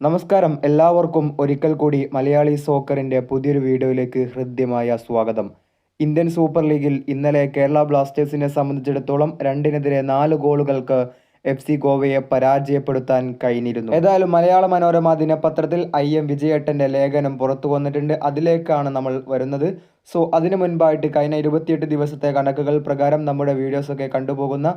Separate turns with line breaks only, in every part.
നമസ്കാരം. എല്ലാവർക്കും ഒരിക്കൽ കൂടി മലയാളി സോക്കറിന്റെ പുതിയൊരു വീഡിയോയിലേക്ക് ഹൃദ്യമായ സ്വാഗതം. ഇന്ത്യൻ സൂപ്പർ ലീഗിൽ ഇന്നലെ കേരള ബ്ലാസ്റ്റേഴ്സിനെ സംബന്ധിച്ചിടത്തോളം രണ്ടിനെതിരെ നാല് ഗോളുകൾക്ക് എഫ് സി ഗോവയെ പരാജയപ്പെടുത്താൻ കഴിഞ്ഞിരുന്നു. ഏതായാലും മലയാള മനോരമ ദിനപത്രത്തിൽ ഐ എം വിജയേട്ടന്റെ ലേഖനം പുറത്തു വന്നിട്ടുണ്ട്. അതിലേക്കാണ് നമ്മൾ വരുന്നത്. സോ അതിനു മുൻപായിട്ട് കഴിഞ്ഞ ഇരുപത്തിയെട്ട് ദിവസത്തെ കണക്കുകൾ പ്രകാരം നമ്മുടെ വീഡിയോസൊക്കെ കണ്ടുപോകുന്ന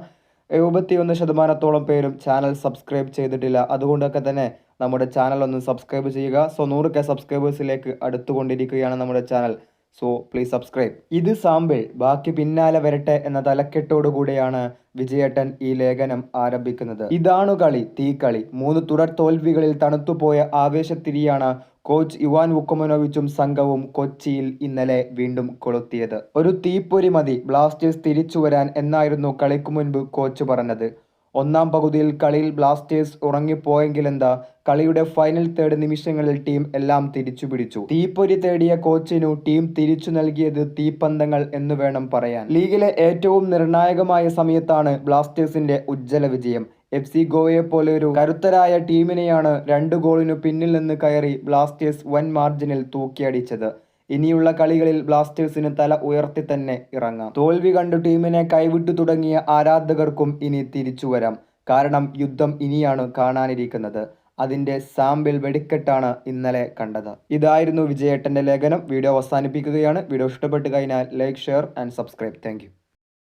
എഴുപത്തിയൊന്ന് ശതമാനത്തോളം പേരും ചാനൽ സബ്സ്ക്രൈബ് ചെയ്തിട്ടില്ല. അതുകൊണ്ടൊക്കെ തന്നെ നമ്മുടെ ചാനൽ ഒന്ന് സബ്സ്ക്രൈബ് ചെയ്യുക. സോ നൂറ് കെ സബ്സ്ക്രൈബേഴ്സിലേക്ക് അടുത്തുകൊണ്ടിരിക്കുകയാണ് നമ്മുടെ ചാനൽ സോ പ്ലീസ് സബ്സ്ക്രൈബ് ഇത് സാമ്പിൾ. ബാക്കി പിന്നാലെ വരട്ടെ എന്ന തലക്കെട്ടോടുകൂടിയാണ് വിജയേട്ടൻ ഈ ലേഖനം ആരംഭിക്കുന്നത്. ഇതാണു കളി തീക്കളി മൂന്ന് തുടർ തോൽവികളിൽ തണുത്തുപോയ ആവേശത്തിരിയാണ് കോച്ച് ഇവാൻ വുക്കമനോവിച്ചും സംഘവും കൊച്ചിയിൽ ഇന്നലെ വീണ്ടും കൊളുത്തിയത്. ഒരു തീപ്പൊരി മതി. ബ്ലാസ്റ്റേഴ്സ് തിരിച്ചു വരാൻ എന്നായിരുന്നു കളിക്കു മുൻപ് കോച്ച് പറഞ്ഞത്. ഒന്നാം പകുതിയിൽ കളിയിൽ ബ്ലാസ്റ്റേഴ്സ് ഉറങ്ങിപ്പോയെങ്കിലെന്താ കളിയുടെ ഫൈനൽ തേർഡ് നിമിഷങ്ങളിൽ ടീം എല്ലാം തിരിച്ചു പിടിച്ചു. തീപ്പൊരി തേടിയ കോച്ചിനു ടീം തിരിച്ചു നൽകിയത് തീപ്പന്തങ്ങൾ എന്ന് വേണം പറയാൻ. ലീഗിലെ ഏറ്റവും നിർണായകമായ സമയത്താണ് ബ്ലാസ്റ്റേഴ്സിന്റെ ഉജ്ജ്വല വിജയം. എഫ് സി ഗോവയെ പോലെ ഒരു കരുത്തരായ ടീമിനെയാണ് രണ്ട് ഗോളിനു പിന്നിൽ നിന്ന് കയറി ബ്ലാസ്റ്റേഴ്സ് വൻ മാർജിനിൽ തൂക്കിയടിച്ചത്. ഇനിയുള്ള കളികളിൽ ബ്ലാസ്റ്റേഴ്സിന് തല ഉയർത്തി തന്നെ ഇറങ്ങാം. തോൽവി കണ്ടു ടീമിനെ കൈവിട്ടു തുടങ്ങിയ ആരാധകർക്കും ഇനി തിരിച്ചു വരാം കാരണം യുദ്ധം ഇനിയാണ് കാണാനിരിക്കുന്നത്. അതിന്റെ സാമ്പിൾ വെടിക്കെട്ടാണ് ഇന്നലെ കണ്ടത്. ഇതായിരുന്നു വിജയേട്ടന്റെ ലേഖനം. വീഡിയോ അവസാനിപ്പിക്കുകയാണ്. വീഡിയോ ഇഷ്ടപ്പെട്ട് കഴിഞ്ഞാൽ like share and subscribe. Thank